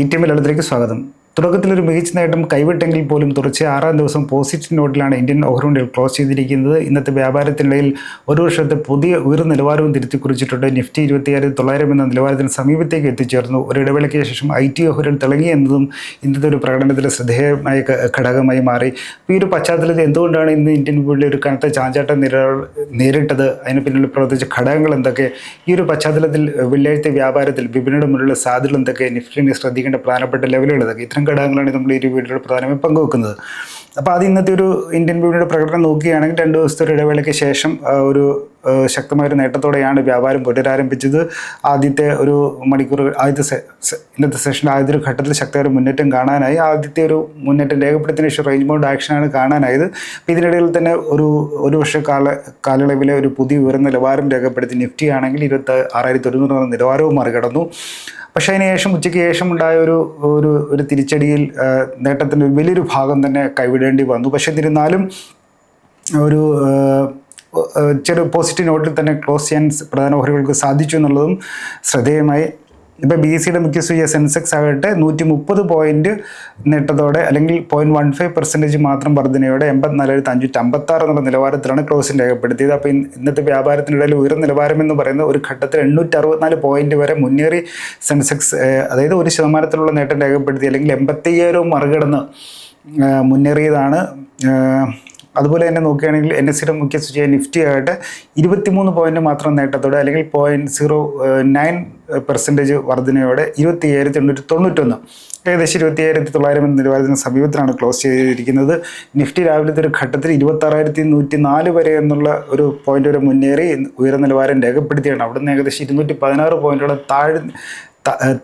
E T സ്വാഗതം. തുടക്കത്തിലൊരു മികച്ച നേട്ടം കൈവിട്ടെങ്കിൽ പോലും തുടർച്ച ആറാം ദിവസം പോസിറ്റീവ് നോട്ടിലാണ് ഇന്ത്യൻ ഓഹരികൾ ക്ലോസ് ചെയ്തിരിക്കുന്നത്. ഇന്നത്തെ വ്യാപാരത്തിനിടയിൽ ഒരു വർഷത്തെ പുതിയ ഉയർന്ന നിലവാരവും തിരുത്തി കുറിച്ചിട്ടുണ്ട് നിഫ്റ്റി ഇരുപത്തിയായിരത്തി തൊള്ളായിരം എന്ന നിലവാരത്തിന് സമീപത്തേക്ക് എത്തിച്ചേർന്നു. ഒരു ഇടവേളയ്ക്ക് ശേഷം ഐ ടി ഓഹരികൾ തിളങ്ങി എന്നതും ഇന്നത്തെ ഒരു പ്രകടനത്തിലെ ശ്രദ്ധേയമായ ഘടകമായി മാറി. ഈ ഒരു പശ്ചാത്തലത്തിൽ എന്തുകൊണ്ടാണ് ഇന്ന് ഇന്ത്യൻ വിപണിയിൽ ഒരു കനത്ത ചാഞ്ചാട്ടം നിര നേരിട്ടത്? അതിന് പിന്നിൽ പ്രവർത്തിച്ച ഘടകങ്ങൾ എന്തൊക്കെ? ഈ ഒരു പശ്ചാത്തലത്തിൽ വെള്ളിയാഴ്ച വ്യാപാരത്തിൽ വിപണിയുടെ മുന്നിലുള്ള സാധ്യതകൾ എന്തൊക്കെ? നിഫ്റ്റിനെ ശ്രദ്ധിക്കേണ്ട പ്രധാനപ്പെട്ട ലെവലുകൾ ഇത്തരം ഘടകങ്ങളാണ് നമ്മൾ ഒരു വീഡിയോയിൽ പ്രധാനമായും പങ്കുവെക്കുന്നത്. അപ്പോൾ അത് ഇന്നത്തെ ഒരു ഇന്ത്യൻ വീടിന്റെ പ്രകടനം നോക്കുകയാണെങ്കിൽ രണ്ട് ദിവസത്തെ ഒരു ഇടവേളയ്ക്ക് ശേഷം ഒരു ശക്തമായ ഒരു നേട്ടത്തോടെയാണ് വ്യാപാരം പുനരാരംഭിച്ചത്. ആദ്യത്തെ ഒരു മണിക്കൂർ ആദ്യത്തെ ഇന്നത്തെ സെഷന്റെ ആദ്യത്തെ ഒരു ഘട്ടത്തിൽ ശക്തമായ ഒരു മുന്നേറ്റം കാണാനായി. ആദ്യത്തെ ഒരു മുന്നേറ്റം രേഖപ്പെടുത്തിയതിനു ശേഷം റേഞ്ച് ബൗണ്ട് ആക്ഷനാണ് കാണാനായത്. ഇതിനിടയിൽ തന്നെ ഒരു ഒരു വർഷ കാല കാലയളവിലെ ഒരു പുതിയ ഉയർന്ന നിലവാരം രേഖപ്പെടുത്തി നിഫ്റ്റി ആണെങ്കിൽ ഇരുപത്തി ആറായിരത്തി ഒരുന്നൂറ് എന്ന നിലവാരവും മറികടന്നു. പക്ഷേ അതിന് ശേഷം ഉച്ചയ്ക്ക് ശേഷം ഉണ്ടായ ഒരു ഒരു ഒരു തിരിച്ചടിയിൽ നേട്ടത്തിന്റെ വലിയൊരു ഭാഗം തന്നെ കൈവിടേണ്ടി വന്നു. പക്ഷേ എന്നിരുന്നാലും ഒരു ചെറു പോസിറ്റീവ് നോട്ടിൽ തന്നെ ക്ലോസ് ചെയ്യാൻ പ്രധാന ഓഹരികൾക്ക് സാധിച്ചു എന്നുള്ളതും ശ്രദ്ധേയമായി. ഇപ്പോൾ ബി സിയുടെ മുഖ്യ സൂചിയ സെൻസെക്സ് ആകട്ടെ നൂറ്റി മുപ്പത് പോയിന്റ് നേട്ടത്തോടെ അല്ലെങ്കിൽ പോയിന്റ് വൺ ഫൈവ് പെർസെന്റേജ് മാത്രം വർധനയോടെ എൺപത്തിനാലായിരത്തി അഞ്ഞൂറ്റി അമ്പത്താറ് എന്നുള്ള നിലവാരത്തിലാണ് ക്ലോസിംഗ് രേഖപ്പെടുത്തിയത്. അപ്പോൾ ഇന്നത്തെ വ്യാപാരത്തിനിടയിൽ ഉയർന്ന നിലവാരം എന്ന് പറയുന്നത് ഒരു ഘട്ടത്തിൽ എണ്ണൂറ്റി അറുപത്തിനാല് പോയിന്റ് വരെ മുന്നേറി സെൻസെക്സ് അതായത് ഒരു ശതമാനത്തിലുള്ള നേട്ടം രേഖപ്പെടുത്തി അല്ലെങ്കിൽ എൺപത്തയ്യായിരവും മറികടന്ന് മുന്നേറിയതാണ്. അതുപോലെ തന്നെ നോക്കുകയാണെങ്കിൽ എൻ എസ് സിയുടെ മുഖ്യ സൂചിക നിഫ്റ്റി ആകട്ടെ ഇരുപത്തിമൂന്ന് പോയിന്റ് മാത്രം നേട്ടത്തോടെ അല്ലെങ്കിൽ പോയിന്റ് സീറോ നയൻ പെർസെന്റേജ് വർധനയോടെ ഇരുപത്തി അയ്യായിരത്തി എണ്ണൂറ്റി തൊണ്ണൂറ്റൊന്ന് ഏകദേശം ഇരുപത്തി അയ്യായിരത്തി തൊള്ളായിരം എന്ന നിലവാരത്തിന് സമീപത്തിലാണ് ക്ലോസ് ചെയ്തിരിക്കുന്നത്. നിഫ്റ്റി രാവിലത്തെ ഒരു ഘട്ടത്തിൽ ഇരുപത്തി ആറായിരത്തി നൂറ്റി നാല് വരെ എന്നുള്ള ഒരു പോയിന്റ് വരെ മുന്നേറി ഉയർന്ന നിലവാരം രേഖപ്പെടുത്തിയാണ്. അവിടുന്ന് ഏകദേശം ഇരുന്നൂറ്റി പതിനാറ് പോയിന്റോടെ താഴ്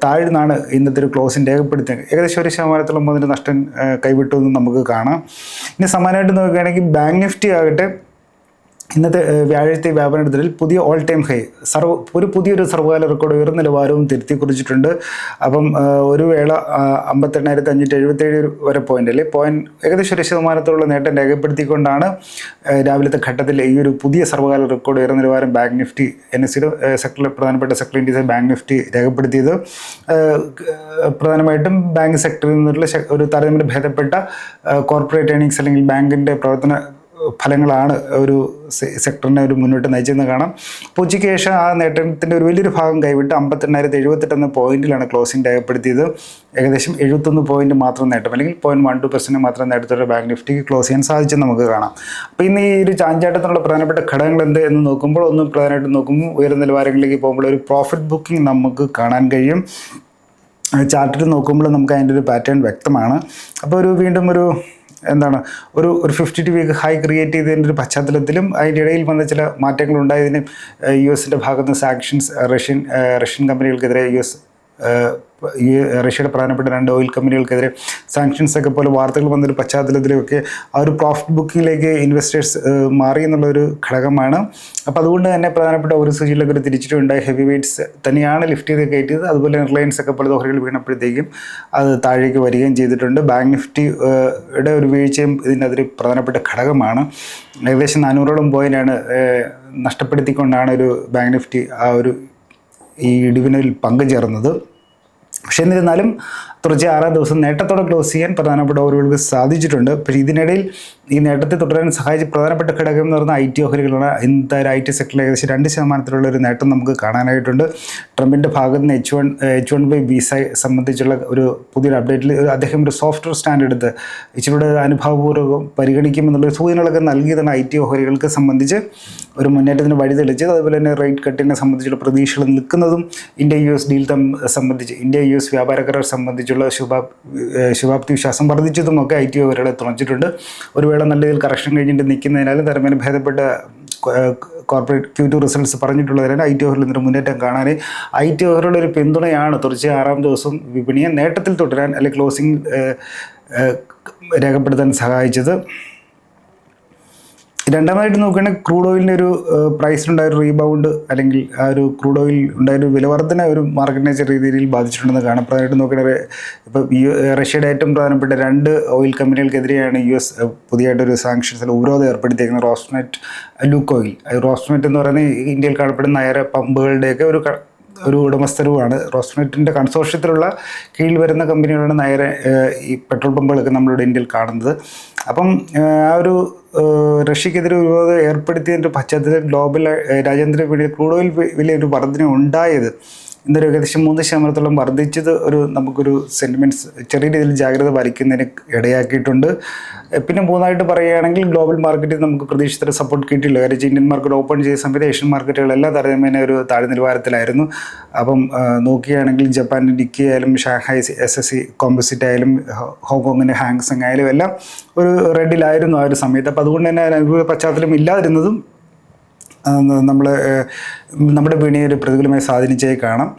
താഴ്ന്നാണ് ഇന്നത്തെ ഒരു ക്ലോസിന് രേഖപ്പെടുത്തിയത്. ഏകദേശം ഒരു ശതമാനത്തോളം അതിന്റെ നഷ്ടം കൈവിട്ടു എന്ന് നമുക്ക് കാണാം. ഇനി സമാനമായിട്ട് നോക്കുകയാണെങ്കിൽ ബാങ്ക് നിഫ്റ്റി ആകട്ടെ ഇന്നത്തെ വ്യാഴത്തെ വ്യാപനത്തിൽ പുതിയ ഓൾ ടൈം ഹൈ സർവ ഒരു പുതിയൊരു സർവകാല റെക്കോർഡ് ഉയർന്ന നിലവാരവും തിരുത്തി കുറിച്ചിട്ടുണ്ട്. അപ്പം ഒരു വേള അമ്പത്തെണ്ണായിരത്തി അഞ്ഞൂറ്റി എഴുപത്തേഴ് വരെ പോയിന്റ് അല്ലെ? പോയിന്റ് ഏകദേശം ഒരു ശതമാനത്തോളം നേട്ടം രേഖപ്പെടുത്തിക്കൊണ്ടാണ് രാവിലത്തെ ഘട്ടത്തിൽ ഈ ഒരു പുതിയ സർവകാല റെക്കോർഡ് ഉയർന്ന നിലവാരം ബാങ്ക് നിഫ്റ്റി എൻ എസ് സിയുടെ സെക്ടറിൽ പ്രധാനപ്പെട്ട സെക്ടർ ഇൻഡീസ് ബാങ്ക് നിഫ്റ്റി രേഖപ്പെടുത്തിയത്. പ്രധാനമായിട്ടും ബാങ്ക് സെക്ടറിൽ നിന്നുള്ള ഒരു താരതമ്യം ഭേദപ്പെട്ട കോർപ്പറേറ്റ് ഏണിങ്സ് അല്ലെങ്കിൽ ബാങ്കിന്റെ പ്രവർത്തന ഫലങ്ങളാണ് ഒരു സെക്ടറിനെ ഒരു മുന്നോട്ട് നയിച്ചെന്ന് കാണാം. അപ്പോൾ ഉച്ചയ്ക്ക് ശേഷം ആ നേട്ടത്തിന്റെ ഒരു വലിയൊരു ഭാഗം കൈവിട്ട് അമ്പത്തെണ്ണായിരത്തി എഴുപത്തെട്ടെന്ന പോയിന്റിലാണ് ക്ലോസിംഗ് രേഖപ്പെടുത്തിയത്. ഏകദേശം എഴുപത്തൊന്ന് പോയിന്റ് മാത്രം നേട്ടം അല്ലെങ്കിൽ പോയിന്റ് വൺ ടു പെർസെന്റ് മാത്രം നേട്ടത്തോടെ ബാങ്ക് നിഫ്റ്റിക്ക് ക്ലോസ് ചെയ്യാൻ സാധിച്ചെന്ന് നമുക്ക് കാണാം. അപ്പോൾ ഇന്ന് ഈ ഒരു ചാഞ്ചാട്ടത്തിനുള്ള പ്രധാനപ്പെട്ട ഘടകങ്ങൾ എന്ത് എന്ന് നോക്കുമ്പോൾ ഒന്ന് പ്രധാനമായിട്ട് നോക്കുമ്പോൾ ഉയർന്ന നിലവാരങ്ങളിലേക്ക് പോകുമ്പോൾ ഒരു പ്രോഫിറ്റ് ബുക്കിംഗ് നമുക്ക് കാണാൻ കഴിയും. ചാർട്ടിൽ നോക്കുമ്പോൾ നമുക്ക് അതിന്റെ ഒരു പാറ്റേൺ വ്യക്തമാണ്. അപ്പോൾ ഒരു വീണ്ടും ഒരു എന്താണ് ഒരു ഒരു fifty two week high create ചെയ്തതിന്റെ ഒരു പശ്ചാത്തലത്തിലും അതിന്റെ ഇടയിൽ വന്ന ചില മാറ്റങ്ങൾ ഉണ്ടായതിനും യു എസിന്റെ ഭാഗത്ത് നിന്ന് സാങ്ഷൻസ് റഷ്യൻ റഷ്യൻ കമ്പനികൾക്കെതിരെ യു എസ് ഈ റഷ്യയുടെ പ്രധാനപ്പെട്ട രണ്ട് ഓയിൽ കമ്പനികൾക്കെതിരെ സാങ്ഷൻസ് ഒക്കെ പോലെ വാർത്തകൾ വന്നൊരു പശ്ചാത്തലത്തിലൊക്കെ ആ ഒരു പ്രോഫിറ്റ് ബുക്കിങ്ങിലേക്ക് ഇൻവെസ്റ്റേഴ്സ് മാറി എന്നുള്ളൊരു ഘടകമാണ്. അപ്പോൾ അതുകൊണ്ട് തന്നെ പ്രധാനപ്പെട്ട ഒരു സൂചിയിലൊക്കെ ഒരു തിരിച്ചിട്ടുണ്ടായി ഹെവി വെയ്റ്റ്സ് തന്നെയാണ് ലിഫ്റ്റ് ചെയ്ത് കയറ്റിയത്. അതുപോലെ റിലയൻസ് ഒക്കെ പോലെ ദോഹരികൾ വീണപ്പോഴത്തേക്കും അത് താഴേക്ക് വരികയും ചെയ്തിട്ടുണ്ട്. ബാങ്ക് നിഫ്റ്റിയുടെ യുടെ ഒരു വീഴ്ചയും ഇതിന്റെ അതൊരു പ്രധാനപ്പെട്ട ഘടകമാണ്. ഏകദേശം നാനൂറോളം പോയിന്റാണ് നഷ്ടപ്പെടുത്തിക്കൊണ്ടാണ് ഒരു ബാങ്ക് നിഫ്റ്റി ആ ഒരു ഈ ഇടിവിനിൽ പങ്കുചേർന്നത്. പക്ഷേ എന്നിരുന്നാലും തുടർച്ചയായ ആറാം ദിവസം നേട്ടത്തോടെ ക്ലോസ് ചെയ്യാൻ പ്രധാനപ്പെട്ട ഓവറുകൾക്ക് സാധിച്ചിട്ടുണ്ട്. പക്ഷേ ഇതിനിടയിൽ ഈ നേട്ടത്തെ തുടരാൻ സഹായിച്ച പ്രധാനപ്പെട്ട ഘടകം എന്ന് പറയുന്നത് ഐ ടി ഓഹരികളാണ്. എന്തായാലും ഐ ടി സെക്ടറിൽ ഏകദേശം രണ്ട് ശതമാനത്തിലുള്ള ഒരു നേട്ടം നമുക്ക് കാണാനായിട്ടുണ്ട്. ട്രംപിന്റെ ഭാഗത്ത് നിന്ന് H one H one B visa സംബന്ധിച്ചുള്ള ഒരു പുതിയൊരു അപ്ഡേറ്റിൽ അദ്ദേഹം ഒരു സോഫ്റ്റ്വെയർ സ്റ്റാൻഡ് എടുത്ത് ഇച്ചിരിയുടെ അനുഭവപൂർവം പരിഗണിക്കുമെന്നുള്ള സൂചനകളൊക്കെ നൽകിയതാണ് ഐ ടി ഓഹരികൾക്ക് സംബന്ധിച്ച് ഒരു മുന്നേറ്റത്തിന് വഴി തെളിച്ചത് അതുപോലെ തന്നെ റേറ്റ് കട്ടിനെ സംബന്ധിച്ചുള്ള പ്രതീക്ഷകൾ നിൽക്കുന്നതും ഇന്ത്യ യു എസ് ഡീൽ സംബന്ധിച്ച് ഇന്ത്യ യു എസ് വ്യാപാര കരാർ സംബന്ധിച്ചുള്ള ശുഭാ ശുഭാപ്തി വിശ്വാസം വർദ്ധിച്ചതുമൊക്കെ ഐ ടി ഓഹരികളെ തുണച്ചിട്ടുണ്ട്. ഒരു വേള നല്ല രീതിയിൽ കറക്ഷൻ കഴിഞ്ഞിട്ട് നിൽക്കുന്നതിനാലും തരമേന ഭേദപ്പെട്ട കോർപ്പറേറ്റ് ക്യൂ ടു റിസൾട്ട്സ് പറഞ്ഞിട്ടുള്ളതിനാൽ ഐ ടി ഓഹരിൽ നിന്നൊരു മുന്നേറ്റം കാണാൻ ഐ ടി ഓഹരിയുടെ ഒരു പിന്തുണയാണ് തുടർച്ചയായ ആറാം ദിവസം വിപണിയെ നേട്ടത്തിൽ തുടരാൻ അല്ലെങ്കിൽ ക്ലോസിംഗ് രേഖപ്പെടുത്താൻ സഹായിച്ചത്. രണ്ടാമതായിട്ട് നോക്കുകയാണെങ്കിൽ ക്രൂഡ് ഓയിലിന്റെ ഒരു പ്രൈസിലുണ്ടായ ഒരു റീബൗണ്ട് അല്ലെങ്കിൽ ആ ഒരു ക്രൂഡ് ഓയിൽ ഉണ്ടായ ഒരു വിലവർദ്ധന ഒരു മാർക്കറ്റിനെ ചെറിയ രീതിയിൽ ബാധിച്ചിട്ടുണ്ടെന്ന് കാണാം പ്രധാനമായിട്ട് നോക്കുകയാണെങ്കിൽ ഇപ്പോൾ യു റഷ്യയുടെ ഏറ്റവും പ്രധാനപ്പെട്ട രണ്ട് ഓയിൽ കമ്പനികൾക്കെതിരെയാണ് യു എസ് പുതിയതായിട്ടൊരു സാങ്ഷൻസിൽ ഉപരോധം ഏർപ്പെടുത്തിയിരിക്കുന്നത് റോസ്നെറ്റ് ലൂക്ക് ഓയിൽ. റോസ്നെറ്റ് എന്ന് പറയുന്നത് ഇന്ത്യയിൽ കാണപ്പെടുന്ന നയര പമ്പുകളുടെയൊക്കെ ഒരു ഒരു ഉടമസ്ഥരുമാണ്. റോസ്നെറ്റിന്റെ കൺസോർഷ്യത്തിലുള്ള കീഴിൽ വരുന്ന കമ്പനികളാണ് നേരെ ഈ പെട്രോൾ പമ്പുകളൊക്കെ നമ്മളിവിടെ ഇന്ത്യയിൽ കാണുന്നത്. അപ്പം ആ ഒരു റഷ്യക്കെതിരെ വിരോധം ഏർപ്പെടുത്തിയതിന്റെ പശ്ചാത്തലത്തിൽ ഗ്ലോബൽ രാജ്യാന്തര വിപണിയിൽ ക്രൂഡ് ഓയിൽ വിലയൊരു വർധന ഉണ്ടായത് ഇന്നൊരു ഏകദേശം മൂന്ന് ശതമാനത്തോളം വർദ്ധിച്ചത് ഒരു നമുക്കൊരു സെന്റിമെന്റ്സ് ചെറിയ രീതിയിൽ ജാഗ്രത പാലിക്കുന്നതിന് ഇടയാക്കിയിട്ടുണ്ട്. പിന്നെ മൂന്നായിട്ട് പറയുകയാണെങ്കിൽ ഗ്ലോബൽ മാർക്കറ്റിൽ നമുക്ക് പ്രതീക്ഷിച്ച സപ്പോർട്ട് കിട്ടിയില്ല കാര്യം ഇന്ത്യൻ മാർക്കറ്റ് ഓപ്പൺ ചെയ്ത സമയത്ത് ഏഷ്യൻ മാർക്കറ്റുകളെല്ലാം താരതമ്യേന ഒരു താഴ്ന്ന നിലവാരത്തിലായിരുന്നു അപ്പം നോക്കുകയാണെങ്കിൽ ജപ്പാന്റെ നിക്കി ആയാലും Shanghai S S C composite ആയാലും ഹോങ്കോങ്ങിന്റെ ഹാങ്സങ് ആയാലും എല്ലാം ഒരു റെഡിലായിരുന്നു ആ ഒരു സമയത്ത്. അപ്പോൾ അതുകൊണ്ട് തന്നെ അനുഭവ പശ്ചാത്തലം ഇല്ലാതിരുന്നതും നമ്മൾ നമ്മുടെ വിപണിയെ ഒരു പ്രതികൂലമായി സ്വാധീനിച്ചേ കാണാം.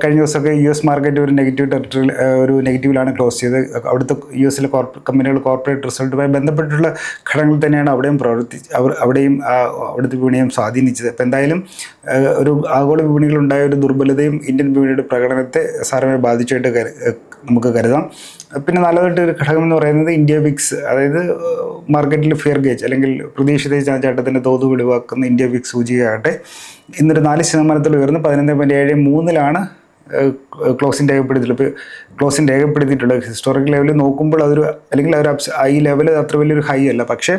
കഴിഞ്ഞ ദിവസമൊക്കെ യു എസ് മാർക്കറ്റ് ഒരു നെഗറ്റീവ് ടെറിട്ടറിയിൽ ഒരു നെഗറ്റീവിലാണ് ക്ലോസ് ചെയ്തത്. അവിടുത്തെ യു എസിലെ കോർപ്പറേറ്റ് കമ്പനികൾ കോർപ്പറേറ്റ് റിസൾട്ടുമായി ബന്ധപ്പെട്ടുള്ള ഘടകങ്ങൾ തന്നെയാണ് അവിടെയും പ്രവർത്തി അവർ അവിടെയും അവിടുത്തെ വിപണിയും സ്വാധീനിച്ചത്. അപ്പോൾ എന്തായാലും ഒരു ആഗോള വിപണികളുണ്ടായ ഒരു ദുർബലതയും ഇന്ത്യൻ വിപണിയുടെ പ്രകടനത്തെ സാരമായി ബാധിച്ചായിട്ട് നമുക്ക് കരുതാം. പിന്നെ നല്ലതായിട്ട് ഒരു ഘടകം എന്ന് പറയുന്നത് ഇന്ത്യ വിക്സ് അതായത് മാർക്കറ്റിൽ ഫെയർ ഗേജ് അല്ലെങ്കിൽ പ്രതീക്ഷിത ചാട്ടത്തിന്റെ തോത് വെളിവാക്കുന്ന ഇന്ത്യ വിക്സ് സൂചികയാകട്ടെ. ഇന്നൊരു നാല് ശതമാനത്തിൽ ഉയർന്ന് പതിനൊന്ന് പോയിന്റ് ഏഴ് മൂന്നിലാണ് ക്ലോസിംഗ് രേഖപ്പെടുത്തിയിട്ടുള്ള ഇപ്പോൾ ക്ലോസിംഗ് ഹിസ്റ്റോറിക്കൽ ഹിസ്റ്റോറിക് ലെവലിൽ നോക്കുമ്പോൾ അതൊരു അല്ലെങ്കിൽ ഒരു ഈ ലെവൽ അത്ര വലിയൊരു ഹൈ അല്ല. പക്ഷേ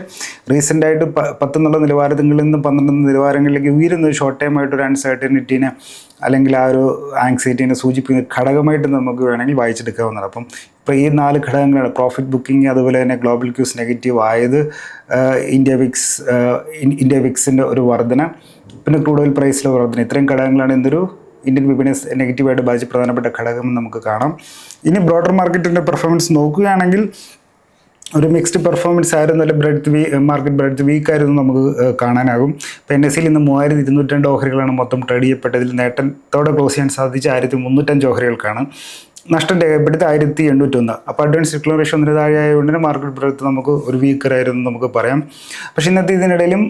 റീസെന്റായിട്ട് പ പത്തെന്നുള്ള നിലവാരങ്ങളിൽ നിന്ന് പന്ത്രണ്ട് നിലവാരങ്ങളിലേക്ക് ഉയരുന്ന ഷോർട്ട് ടൈം ആയിട്ട് ഒരു അൺസർട്ടനിറ്റീനെ അല്ലെങ്കിൽ ആ ഒരു ആങ്സൈറ്റീനെ സൂചിപ്പിക്കുന്ന ഘടകമായിട്ട് നമുക്ക് വേണമെങ്കിൽ വായിച്ചെടുക്കാവുന്നതാണ്. അപ്പം ഇപ്പോൾ ഈ നാല് ഘടകങ്ങളാണ് പ്രോഫിറ്റ് ബുക്കിംഗ് അതുപോലെ തന്നെ ഗ്ലോബൽ ക്യൂസ് നെഗറ്റീവ് ആയത് ഇന്ത്യ വിക്സ് ഇന്ത്യ വിക്സിന്റെ ഒരു വർധന പിന്നെ ക്രൂഡ് ഓയിൽ പ്രൈസിലെ വർധന. ഇത്രയും ഘടകങ്ങളാണ് എന്തൊരു ഇന്ത്യൻ വിപണിയെ നെഗറ്റീവായിട്ട് ബാധിച്ച പ്രധാനപ്പെട്ട ഘടകം നമുക്ക് കാണാം. ഇനി ബ്രോഡർ മാർക്കറ്റിന്റെ പെർഫോമൻസ് നോക്കുകയാണെങ്കിൽ ഒരു മിക്സ്ഡ് പെർഫോമൻസ് ആയിരുന്നു അല്ലെ ബ്രെഡ് വീ മാർക്കറ്റ് ബ്രെഡ് വീക്ക് ആയിരുന്നു നമുക്ക് കാണാനാകും. ഇപ്പോൾ എൻ എസ് സിയിൽ ഇന്ന് മൂവായിരത്തി ഇരുന്നൂറ്റി രണ്ട് ഓഹരികളാണ് മൊത്തം ട്രേഡ് ചെയ്യപ്പെട്ടതിൽ നേട്ടത്തോടെ ക്ലോസ് ചെയ്യാൻ സാധിച്ച ആയിരത്തി മുന്നൂറ്റഞ്ച് ഓഹരികൾക്കാണ്. നഷ്ടം രേഖപ്പെടുത്തി ആയിരത്തി എണ്ണൂറ്റി ഒന്ന്. അപ്പോൾ അഡ്വാൻസ് ഡിക്ലറേഷൻ ഒന്നിന് താഴെയായതുകൊണ്ട് തന്നെ മാർക്കറ്റ് ബ്രെഡ് നമുക്ക് ഒരു വീക്കറായിരുന്നു നമുക്ക് പറയാം. പക്ഷേ ഇന്നത്തെ ഇതിനിടയിലും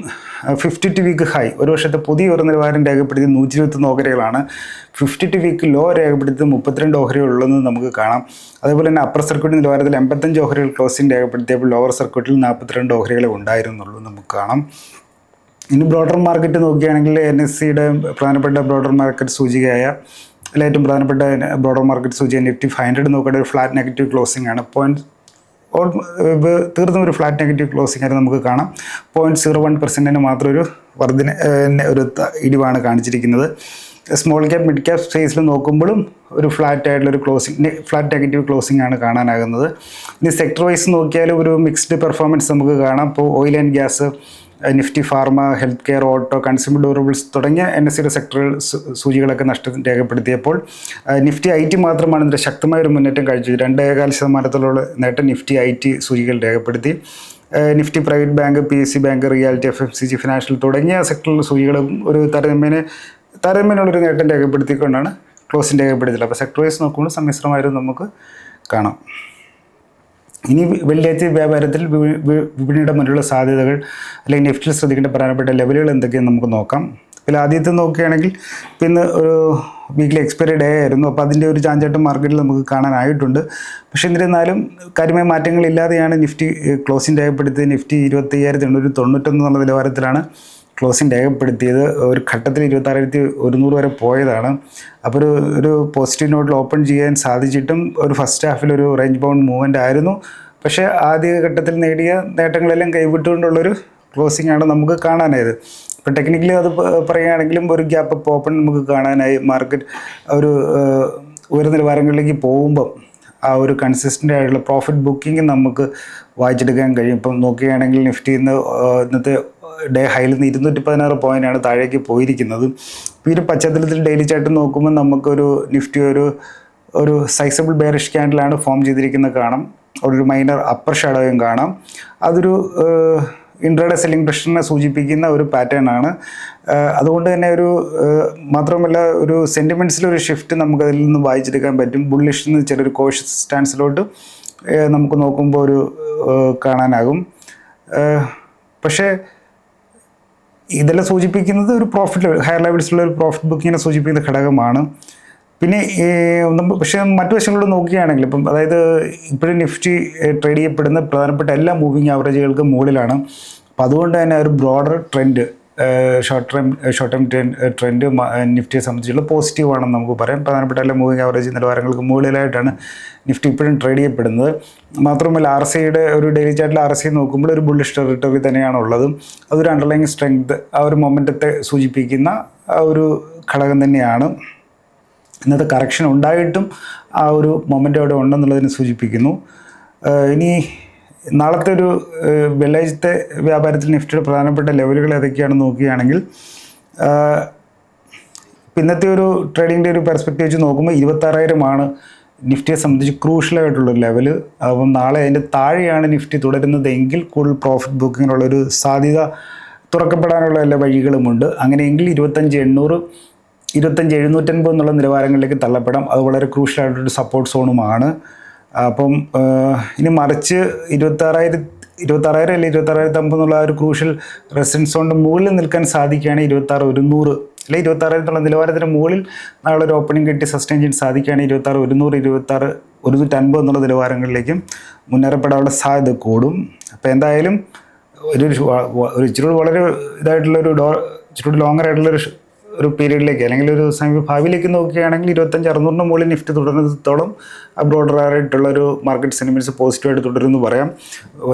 ഫിഫ്റ്റി ടു വീക്ക് ഹൈ ഒരു വർഷത്തെ പുതിയ ഒരു നിലവാരം രേഖപ്പെടുത്തി നൂറ്റി ഇരുപത്തൊന്ന് ഓഹരികളാണ്. ഫിഫ്റ്റി ടു വീക്ക് ലോ രേഖപ്പെടുത്തി മുപ്പത്തിരണ്ട് ഓഹരികളുള്ളതെന്ന് നമുക്ക് കാണാം. അതേപോലെ തന്നെ അപ്പർ സർക്യൂട്ട് നിലവാരത്തിൽ എൺപത്തഞ്ച് ഓഹരികൾ ക്ലോസിംഗ് രേഖപ്പെടുത്തിയപ്പോൾ ലോവർ സർക്യൂട്ടിൽ നാൽപ്പത്തിരണ്ട് ഓഹരികളെ ഉണ്ടായിരുന്നുള്ളൂ നമുക്ക് കാണാം. ഇനി ബ്രോഡർ മാർക്കറ്റ് നോക്കുകയാണെങ്കിൽ എൻ എസ് സിയുടെ പ്രധാനപ്പെട്ട ബ്രോഡർ മാർക്കറ്റ് സൂചികയായ അതിൽ ഏറ്റവും പ്രധാനപ്പെട്ട ബ്രോഡർ മാർക്കറ്റ് സൂചി നിഫ്റ്റി ഫൈവ് ഹൺഡ്രഡ് നോക്കേണ്ട ഒരു ഫ്ലാറ്റ് നെഗറ്റീവ് ക്ലോസിംഗ് ആണ്. പോയിന്റ് തീർത്തും ഒരു ഫ്ലാറ്റ് നെഗറ്റീവ് ക്ലോസിംഗ് ആയിട്ട് നമുക്ക് കാണാം. പോയിന്റ് സീറോ വൺ പെർസെന്റിന് മാത്രം ഒരു വർധന ഒരു ഇടിവാണ് കാണിച്ചിരിക്കുന്നത്. സ്മോൾ ക്യാപ് മിഡ് ക്യാപ് സ്പേസിൽ നോക്കുമ്പോഴും ഒരു ഫ്ലാറ്റ് ആയിട്ടുള്ള ഒരു ക്ലോസിംഗ് ഫ്ലാറ്റ് നെഗറ്റീവ് ക്ലോസിംഗ് ആണ് കാണാനാകുന്നത്. ഇനി സെക്ടർ വൈസ് നോക്കിയാൽ ഒരു മിക്സ്ഡ് പെർഫോമൻസ് നമുക്ക് കാണാം. ഇപ്പോൾ oil and gas Nifty pharma health care auto consumer durables തുടങ്ങിയ എൻ എസ് സിയുടെ സെക്ടറുകൾ സൂചികളൊക്കെ നഷ്ടം രേഖപ്പെടുത്തിയപ്പോൾ നിഫ്റ്റി ഐ ടി മാത്രമാണ് ഇതിന്റെ ശക്തമായ ഒരു മുന്നേറ്റം കാഴ്ചവെച്ചത്. രണ്ടേകാൽ ശതമാനത്തോളം നേട്ടം നിഫ്റ്റി ഐ ടി സൂചികൾ രേഖപ്പെടുത്തി. Nifty private bank P S C bank reality F F C G financial തുടങ്ങിയ സെക്ടറിലെ സൂചികളും ഒരു താരതമ്യേന താരതമ്യേനുള്ളൊരു നേട്ടം രേഖപ്പെടുത്തിക്കൊണ്ടാണ് ക്ലോസിംഗ് രേഖപ്പെടുത്തിയത് അപ്പോൾ സെക്ടർ വൈസ് നോക്കുമ്പോൾ സമ്മിശ്രമായിരുന്നു നമുക്ക് കാണാം. ഇനി വെള്ളിയാഴ്ച വ്യാപാരത്തിൽ വിപണിയുടെ മുന്നിലുള്ള സാധ്യതകൾ അല്ലെങ്കിൽ നെഫ്റ്റിൽ ശ്രദ്ധിക്കേണ്ട പ്രധാനപ്പെട്ട ലെവലുകൾ എന്തൊക്കെയെന്ന് നമുക്ക് നോക്കാം. ഇതിൽ ആദ്യത്തെ നോക്കുകയാണെങ്കിൽ പിന്നെ ഒരു വീക്കിലി എക്സ്പയറി ഡേ ആയിരുന്നു. അപ്പോൾ അതിന്റെ ഒരു ചാഞ്ചാട്ടം മാർക്കറ്റിൽ നമുക്ക് കാണാനായിട്ടുണ്ട്. പക്ഷേ എന്നിരുന്നാലും കാര്യമായ മാറ്റങ്ങളില്ലാതെയാണ് നിഫ്റ്റി ക്ലോസിംഗ് രേഖപ്പെടുത്തിയത്. നിഫ്റ്റി ഇരുപത്തി അയ്യായിരത്തി എണ്ണൂറ്റി തൊണ്ണൂറ്റൊന്ന് എന്നുള്ള നിലവാരത്തിലാണ് ക്ലോസിംഗ് രേഖപ്പെടുത്തിയത് ഒരു ഘട്ടത്തിൽ ഇരുപത്താറായിരത്തി ഒരുന്നൂറ് വരെ പോയതാണ്. അപ്പോൾ ഒരു ഒരു പോസിറ്റീവ് നോട്ടിൽ ഓപ്പൺ ചെയ്യാൻ സാധിച്ചിട്ടും ഒരു ഫസ്റ്റ് ഹാഫിൽ ഒരു റേഞ്ച് ബൗണ്ട് മൂവ്മെന്റ് ആയിരുന്നു. പക്ഷേ ആദ്യ ഘട്ടത്തിൽ നേടിയ നേട്ടങ്ങളെല്ലാം കൈവിട്ടുകൊണ്ടുള്ളൊരു ക്ലോസിംഗ് ആണ് നമുക്ക് കാണാനായത്. ഇപ്പോൾ ടെക്നിക്കലി അത് പറയുകയാണെങ്കിലും ഒരു ഗ്യാപ്പ് അപ്പ് ഓപ്പൺ നമുക്ക് കാണാനായി. മാർക്കറ്റ് ഒരു ഉയർന്ന നിലവാരങ്ങളിലേക്ക് പോകുമ്പം ആ ഒരു കൺസിസ്റ്റന്റ് ആയിട്ടുള്ള പ്രോഫിറ്റ് ബുക്കിംഗ് നമുക്ക് വായിച്ചെടുക്കാൻ കഴിയും. ഇപ്പം നോക്കുകയാണെങ്കിൽ നിഫ്റ്റിന്ന് ഇന്നത്തെ ഡേ ഹൈയിൽ നിന്ന് ഇരുന്നൂറ്റി പതിനാറ് പോയിന്റാണ് താഴേക്ക് പോയിരിക്കുന്നത്. ഒരു പശ്ചാത്തലത്തിൽ ഡെയിലി ചാർട്ട് നോക്കുമ്പോൾ നമുക്കൊരു നിഫ്റ്റി ഒരു ഒരു സൈസബിൾ ബെയറിഷ് ക്യാൻഡിലാണ് ഫോം ചെയ്തിരിക്കുന്നത് കാണാം. ഒരു മൈനർ അപ്പർ ഷാഡോയും കാണാം. അതൊരു ഇൻട്രാഡേ സെല്ലിംഗ് പ്രഷറിനെ സൂചിപ്പിക്കുന്ന ഒരു പാറ്റേൺ ആണ്. അതുകൊണ്ട് തന്നെ ഒരു മാത്രമല്ല ഒരു സെന്റിമെന്റ്സിലൊരു ഷിഫ്റ്റ് നമുക്ക് അതിൽ നിന്ന് വായിച്ചെടുക്കാൻ പറ്റും. ബുള്ളിഷിൽ നിന്ന് ചെറിയൊരു കോഷ്യസ് സ്റ്റാൻസിലോട്ട് നമുക്ക് നോക്കുമ്പോൾ ഒരു കാണാനാകും. പക്ഷേ ഇതെല്ലാം സൂചിപ്പിക്കുന്നത് ഒരു പ്രോഫിറ്റ് ഹയർ ലെവൽസിലുള്ള ഒരു പ്രോഫിറ്റ് ബുക്കിങ്ങിനെ സൂചിപ്പിക്കുന്ന ഘടകമാണ്. പിന്നെ പക്ഷേ മറ്റു വശങ്ങളിലൂടെ നോക്കുകയാണെങ്കിൽ ഇപ്പം അതായത് ഇപ്പോഴും നിഫ്റ്റി ട്രേഡ് ചെയ്യപ്പെടുന്ന പ്രധാനപ്പെട്ട എല്ലാ മൂവിങ് ആവറേജുകൾക്കും മുകളിലാണ്. അപ്പോൾ അതുകൊണ്ട് തന്നെ ഒരു broader trend short term short term trend നിഫ്റ്റിയെ സംബന്ധിച്ചുള്ള പോസിറ്റീവാണെന്ന് നമുക്ക് പറയാം. പ്രധാനപ്പെട്ട എല്ലാ മൂവിങ് ആവറേജ് നിലവാരങ്ങൾക്ക് മുകളിലായിട്ടാണ് നിഫ്റ്റി ഇപ്പോഴും ട്രേഡ് ചെയ്യപ്പെടുന്നത്. മാത്രമല്ല ആർ സിയുടെ ഒരു ഡെയിലി ചാർട്ടിൽ ആർ സി നോക്കുമ്പോൾ ഒരു ബുള്ളിഷ് ടെറിട്ടറി തന്നെയാണ് ഉള്ളത് അതൊരു അണ്ടർലൈങ് സ്ട്രെങ്ത് ആ ഒരു മൊമെന്റത്തെ സൂചിപ്പിക്കുന്ന ആ ഒരു ഘടകം തന്നെയാണ്. ഇന്നത്തെ കറക്ഷൻ ഉണ്ടായിട്ടും ആ ഒരു മൊമെന്റ് അവിടെ ഉണ്ടെന്നുള്ളതിനെ സൂചിപ്പിക്കുന്നു. ഇനി നാളത്തെ ഒരു വെള്ളാഴ്ചത്തെ വ്യാപാരത്തിൽ നിഫ്റ്റിയുടെ പ്രധാനപ്പെട്ട ലെവലുകൾ ഏതൊക്കെയാണെന്ന് നോക്കുകയാണെങ്കിൽ ഇന്നത്തെ ഒരു ട്രേഡിങ്ങിന്റെ ഒരു പെർസ്പെക്റ്റീവ് വെച്ച് നോക്കുമ്പോൾ ഇരുപത്താറായിരമാണ് നിഫ്റ്റിയെ സംബന്ധിച്ച് ക്രൂഷ്യലായിട്ടുള്ളൊരു ലെവൽ. അപ്പം നാളെ അതിന്റെ താഴെയാണ് നിഫ്റ്റി തുടരുന്നതെങ്കിൽ കൂടുതൽ പ്രോഫിറ്റ് ബുക്കിങ്ങിനുള്ളൊരു സാധ്യത തുറക്കപ്പെടാനുള്ള എല്ലാ വഴികളുമുണ്ട് അങ്ങനെയെങ്കിൽ ഇരുപത്തഞ്ച് എണ്ണൂറ് ഇരുപത്തഞ്ച് എഴുന്നൂറ്റൻപത് എന്നുള്ള നിലവാരങ്ങളിലേക്ക് തള്ളപ്പെടാം. അത് വളരെ ക്രൂഷ്യലായിട്ടൊരു സപ്പോർട്ട് സോണുമാണ് അപ്പം ഇനി മറിച്ച് ഇരുപത്താറായിരത്തി ഇരുപത്താറായിരം അല്ലെങ്കിൽ ഇരുപത്താറായിരത്തി അമ്പത് എന്നുള്ള ആ ഒരു ക്രൂഷ്യൽ റെസിഡൻസ് കൊണ്ട് മുകളിൽ നിൽക്കാൻ സാധിക്കുകയാണെങ്കിൽ ഇരുപത്താറ് ഒരുന്നൂറ് അല്ലെങ്കിൽ ഇരുപത്താറായിരത്തുള്ള നിലവാരത്തിന് മുകളിൽ നാളെ ഒരു ഓപ്പണിംഗ് കിട്ടി സസ്റ്റെയിൻ ചെയ്യാൻ സാധിക്കുകയാണെങ്കിൽ ഇരുപത്താറ് ഒരുന്നൂറ് ഇരുപത്താറ് ഒരുന്നൂറ്റി അൻപത് എന്നുള്ള നിലവാരങ്ങളിലേക്കും മുന്നേറപ്പെടാനുള്ള സാധ്യത കൂടും. അപ്പോൾ എന്തായാലും ഒരു ഒരു ഇച്ചിരി വളരെ ഇതായിട്ടുള്ളൊരു ഡോ ഇച്ചിരി ലോങ്ങർ ആയിട്ടുള്ള ഒരു പീരീഡിലേക്ക് അല്ലെങ്കിൽ ഒരു സമീപ ഭാവിയിലേക്ക് നോക്കുകയാണെങ്കിൽ ഇരുപത്തഞ്ച് അറുന്നൂറിന് മുകളിൽ നിഫ്റ്റ് തുടരുന്നിടത്തോളം ബ്രോഡറായിട്ടുള്ള ഒരു മാർക്കറ്റ് സെന്റിമെന്റ്സ് പോസിറ്റീവായിട്ട് തുടരുമെന്ന് പറയാം.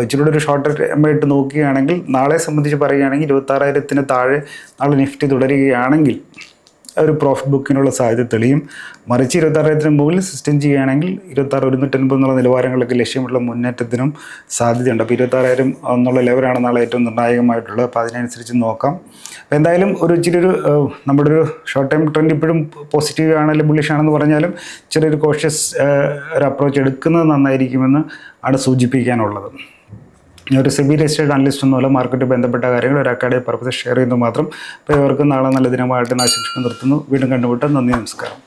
ഇച്ചിരി കൂടി ഒരു ഷോർട്ട് ടൈമായിട്ട് നോക്കുകയാണെങ്കിൽ നാളെ സംബന്ധിച്ച് പറയുകയാണെങ്കിൽ ഇരുപത്താറായിരത്തിന് താഴെ നാളെ നിഫ്റ്റി തുടരുകയാണെങ്കിൽ ഒരു പ്രോഫിറ്റ് ബുക്കിനുള്ള സാധ്യത തെളിയും. മറിച്ച് ഇരുപത്താറായിരത്തിന് മുകളിൽ സിസ്റ്റം ചെയ്യുകയാണെങ്കിൽ ഇരുപത്താറ് ഒരുന്നൂറ്റൻപത് എന്നുള്ള നിലവാരങ്ങളൊക്കെ ലക്ഷ്യമുള്ള മുന്നേറ്റത്തിനും സാധ്യതയുണ്ട്. അപ്പോൾ ഇരുപത്താറായിരം എന്നുള്ള ലെവലാണ് നാളെ ഏറ്റവും നിർണായകമായിട്ടുള്ളത്. അപ്പോൾ അതിനനുസരിച്ച് നോക്കാം. അപ്പോൾ എന്തായാലും ഒരു ഇച്ചിരി ഒരു നമ്മുടെ ഒരു ഷോർട്ട് ടൈം ട്രെൻഡ് ഇപ്പോഴും പോസിറ്റീവ് ആണെങ്കിലും ബുള്ളിഷ് ആണെന്ന് പറഞ്ഞാലും ചെറിയൊരു കോഷ്യസ് ഒരു അപ്രോച്ച് എടുക്കുന്നത് നന്നായിരിക്കുമെന്ന് ആണ് സൂചിപ്പിക്കാനുള്ളത്. ഒരു സിബി എസ്റ്റേറ്റ് അനലിസ്റ്റ് എന്നുള്ള മാർക്കറ്റ് ബന്ധപ്പെട്ട കാര്യങ്ങൾ ഒരു അക്കാഡമി പർപ്പസ് ഷെയർ ചെയ്യുന്നു മാത്രം. അപ്പോൾ ഇവർക്ക് നാളെ നല്ല ദിനമായിട്ട് ആശംസിക്കുന്നു. നിർത്തുന്നു. വീണ്ടും കണ്ടുമുട്ടാം. നന്ദി നമസ്കാരം.